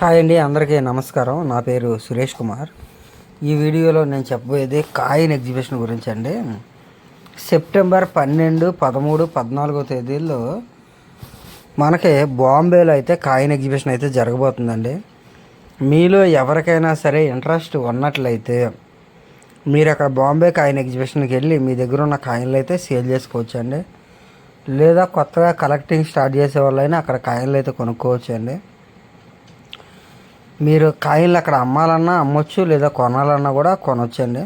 Hi అండి అందరికీ నమస్కారం. నా పేరు సురేష్ కుమార్. ఈ వీడియోలో నేను చెప్పబోయేది కాయిన్ ఎగ్జిబిషన్ గురించి అండి. సెప్టెంబర్ పన్నెండు పదమూడు పద్నాలుగో తేదీల్లో మనకి బాంబేలో అయితే కాయిన్ ఎగ్జిబిషన్ అయితే జరగబోతుందండి. మీలో ఎవరికైనా సరే ఇంట్రెస్ట్ ఉన్నట్లయితే మీరు అక్కడ బాంబే కాయిన్ ఎగ్జిబిషన్కి వెళ్ళి మీ దగ్గర ఉన్న కాయిన్లు అయితే సేల్ చేసుకోవచ్చు అండి లేదా కొత్తగా కలెక్టింగ్ స్టార్ట్ చేసే వాళ్ళైనా అక్కడ కాయిన్లు అయితే కొనుక్కోవచ్చు అండి మీరు కాయిన్లు అక్కడ అమ్మాలన్నా అమ్మొచ్చు లేదా కొనాలన్నా కూడా కొనొచ్చండి.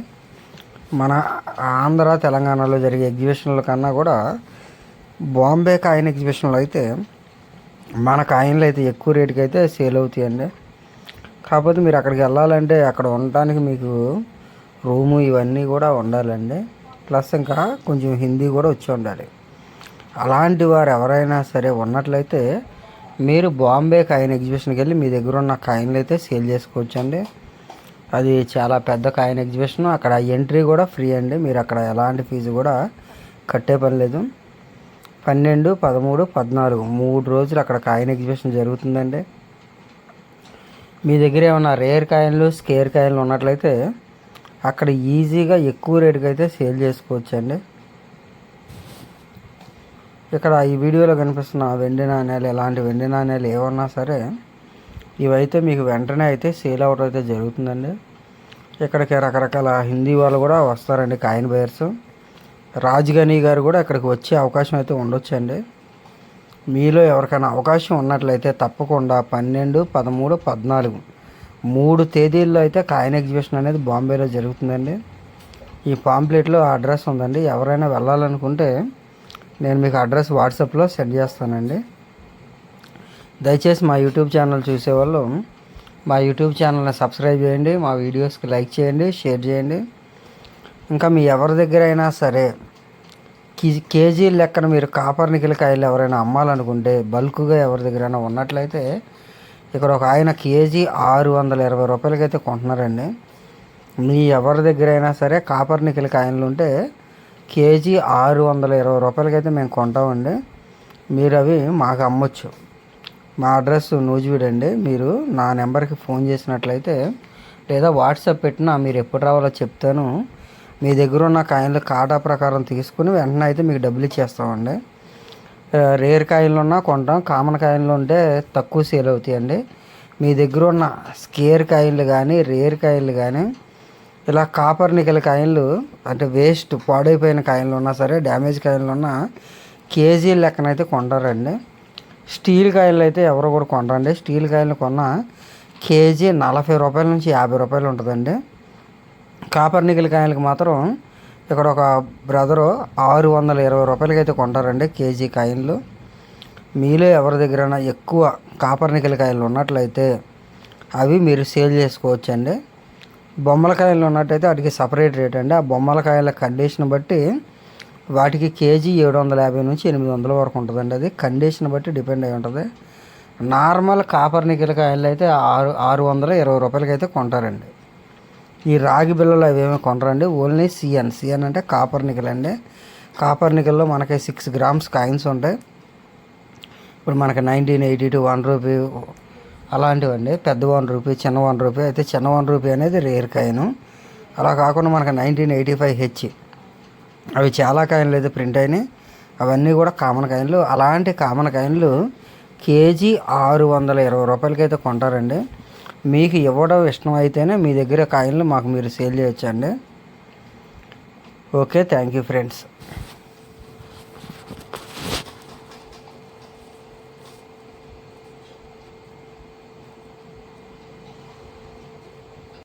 మన ఆంధ్ర తెలంగాణలో జరిగే ఎగ్జిబిషన్ల కన్నా కూడా బాంబే కాయిన్ ఎగ్జిబిషన్లో అయితే మన కాయిన్లు అయితే ఎక్కువ రేటుకి అయితే సేల్ అవుతాయండి. కాకపోతే మీరు అక్కడికి వెళ్ళాలంటే అక్కడ ఉండటానికి మీకు రూము ఇవన్నీ కూడా ఉండాలండి. ప్లస్ ఇంకా కొంచెం హిందీ కూడా వచ్చి ఉండాలి. అలాంటి వారు ఎవరైనా సరే ఉన్నట్లయితే మీరు బాంబే కాయిన్ ఎగ్జిబిషన్కి వెళ్ళి మీ దగ్గర ఉన్న కాయిన్లు అయితే సేల్ చేసుకోవచ్చు అండి అది చాలా పెద్ద కాయిన్ ఎగ్జిబిషన్. అక్కడ ఎంట్రీ కూడా ఫ్రీ అండి. మీరు అక్కడ ఎలాంటి ఫీజు కూడా కట్టే పని లేదు. పన్నెండు పదమూడు పద్నాలుగు మూడు రోజులు అక్కడ కాయిన్ ఎగ్జిబిషన్ జరుగుతుందండి. మీ దగ్గర ఏమైనా రేర్ కాయిన్లు స్కేర్ కాయిన్లు ఉన్నట్లయితే అక్కడ ఈజీగా ఎక్కువ రేటుకి అయితే సేల్ చేసుకోవచ్చు అండి ఇక్కడ ఈ వీడియోలో కనిపిస్తున్న వెండి నాణ్యాలు ఎలాంటి వెండి నాణ్యాలు ఏమన్నా సరే ఇవైతే మీకు వెంటనే అయితే సేల్ అవుట్ అయితే జరుగుతుందండి. ఇక్కడికి రకరకాల హిందీ వాళ్ళు కూడా వస్తారండి కాయిన్ బయర్స్. రాజ్గనీ గారు కూడా ఇక్కడికి వచ్చే అవకాశం అయితే ఉండొచ్చండి. మీలో ఎవరికైనా అవకాశం ఉన్నట్లయితే తప్పకుండా పన్నెండు పదమూడు పద్నాలుగు మూడు తేదీల్లో అయితే కాయిన్ ఎగ్జిబిషన్ అనేది బాంబేలో జరుగుతుందండి. ఈ పాంప్లెట్లో అడ్రస్ ఉందండి. ఎవరైనా వెళ్ళాలనుకుంటే నేను మీకు అడ్రస్ వాట్సాప్లో సెండ్ చేస్తానండి. దయచేసి మా యూట్యూబ్ ఛానల్ చూసేవాళ్ళు మా యూట్యూబ్ ఛానల్ని సబ్స్క్రైబ్ చేయండి మా వీడియోస్కి లైక్ చేయండి షేర్ చేయండి. ఇంకా మీ ఎవరి దగ్గర అయినా సరే కేజీ లెక్కన మీరు కాపర్ నికిల కాయలు ఎవరైనా అమ్మాలనుకుంటే బల్క్గా ఎవరి దగ్గరైనా ఉన్నట్లయితే ఇక్కడ ఒక ఆయన కేజీ ఆరు వందల ఇరవై రూపాయలకైతే కొంటున్నారండి. మీ ఎవరి దగ్గర అయినా సరే కాపర్ నికిల కాయలు ఉంటే కేజీ ఆరు వందల ఇరవై రూపాయలకి అయితే మేము కొంటామండి. మీరు అవి మాకు అమ్మొచ్చు. మా అడ్రస్ నూజివీడ్ అండి మీరు నా నెంబర్కి ఫోన్ చేసినట్లయితే లేదా వాట్సాప్ పెట్టినా మీరు ఎప్పుడు రావాలో చెప్తాను. మీ దగ్గర ఉన్న కాయిన్లు కాటా ప్రకారం తీసుకుని వెంటనే అయితే మీకు డబ్బులు ఇచ్చేస్తామండి. రేర్ కాయిన్లు ఉన్నా కొంటాం. కామన్ కాయిన్లు ఉంటే తక్కువ సేల్ అవుతాయండి. మీ దగ్గర ఉన్న స్కేర్ కాయిన్లు కానీ రేర్ కాయిన్లు కానీ ఇలా కాపర్ నికల్ కాయిన్లు అంటే వేస్ట్ పాడైపోయిన కాయిన్లు ఉన్నా సరే డ్యామేజ్ కాయిన్లు ఉన్నా కేజీ లెక్కనైతే కొంటారండి. స్టీల్ కాయలు అయితే ఎవరు కూడా కొనరండి స్టీల్ కాయలు కొన్నా కేజీ నలభై రూపాయల నుంచి యాభై రూపాయలు ఉంటుందండి. కాపర్ నికిల్ కాయలకు మాత్రం ఇక్కడ ఒక బ్రదరు ఆరు వందల ఇరవై రూపాయలకి అయితే కొంటారండి కేజీ కాయిన్లు. మీలో ఎవరి దగ్గరైనా ఎక్కువ కాపర్ నికిల్ కాయలు ఉన్నట్లయితే అవి మీరు సేల్ చేసుకోవచ్చండి. బొమ్మల కాయలు ఉన్నట్టయితే వాటికి సపరేట్ రేట్ అండి. ఆ బొమ్మల కాయల కండిషన్ బట్టి వాటికి కేజీ ఏడు వందల యాభై నుంచి ఎనిమిది వందల వరకు ఉంటుందండి అది. కండిషన్ బట్టి డిపెండ్ అయి ఉంటుంది. నార్మల్ కాపర్ నికిల కాయలు అయితే ఆరు ఆరు వందల ఇరవై రూపాయలకి అయితే కొంటారండి. ఈ రాగి బిల్లలు అవి ఏమి కొనరండి. Only CN. సిఎన్ అంటే కాపర్ నికిల్ అండి. కాపర్ నికిల్లో మనకి సిక్స్ గ్రామ్స్ కాయిన్స్ ఉంటాయి. ఇప్పుడు మనకి nineteen eighty two one rupee అలాంటివండి. పెద్ద వన్ రూపీ చిన్న వన్ రూపీ. అయితే చిన్న వన్ రూపీ అనేది రేర్ కాయిన్. అలా కాకుండా మనకి నైన్టీన్ ఎయిటీ ఫైవ్ హెచ్. అవి చాలా కాయిన్లు అయితే ప్రింట్ అయినాయి. అవన్నీ కూడా కామన్ కాయిన్లు. అలాంటి కామన్ కాయిన్లు కేజీ ఆరు వందల ఇరవై రూపాయలకి అయితే కొంటారండి. మీకు ఇవ్వడం ఇష్టం అయితేనే మీ దగ్గర కాయిన్లు మాకు మీరు సేల్ చేయొచ్చండి. Okay thank you friends.